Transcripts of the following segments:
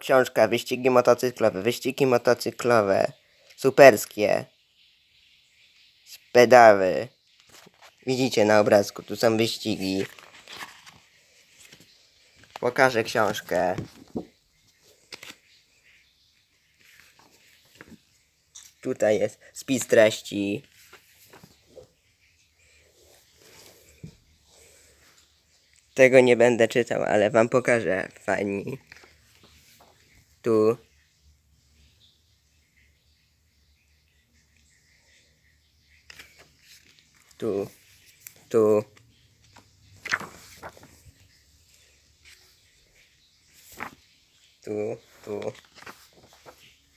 Książka Wyścigi motocyklowe. Wyścigi motocyklowe. Superskie. Pedały. Widzicie na obrazku, tu są wyścigi. Pokażę książkę. Tutaj jest spis treści. Tego nie będę czytał, ale wam pokażę fani. Tu. Tu. Tu. Tu. Tu.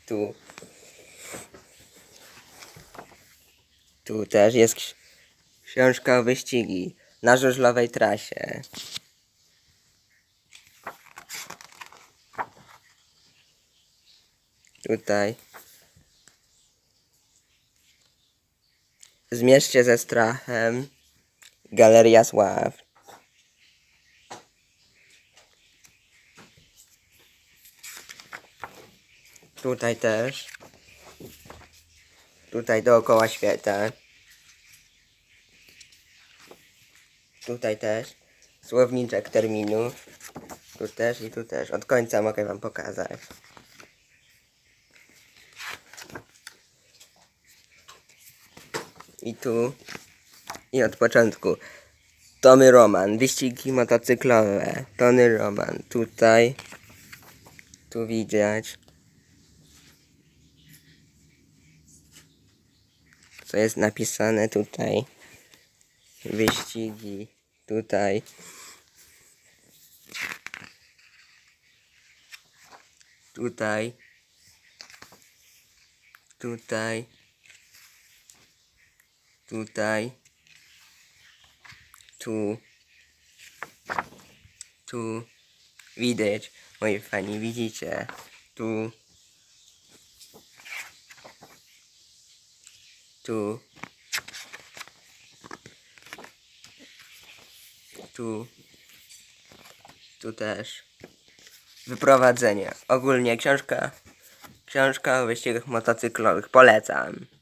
Tu. Tu też jest ksi- książka o wyścigi na żużlowej trasie. Tutaj. Zmierz się ze strachem. Galeria Sław. Tutaj też. Tutaj dookoła świata. Tutaj też. Słowniczek terminów. Tu też i tu też. Od końca mogę wam pokazać. I tu. I od początku. Tony Roman. Wyścigi motocyklowe. Tony Roman. Tutaj. Tu widać. Co jest napisane tutaj. Wyścigi. Tutaj. Tutaj. Tutaj. Tutaj. Tu. Tu. Widać, moi fani, widzicie. Tu. Tu. Tu. Tu też. Wyprowadzenie. Ogólnie książka. Książka o wyścigach motocyklowych. Polecam.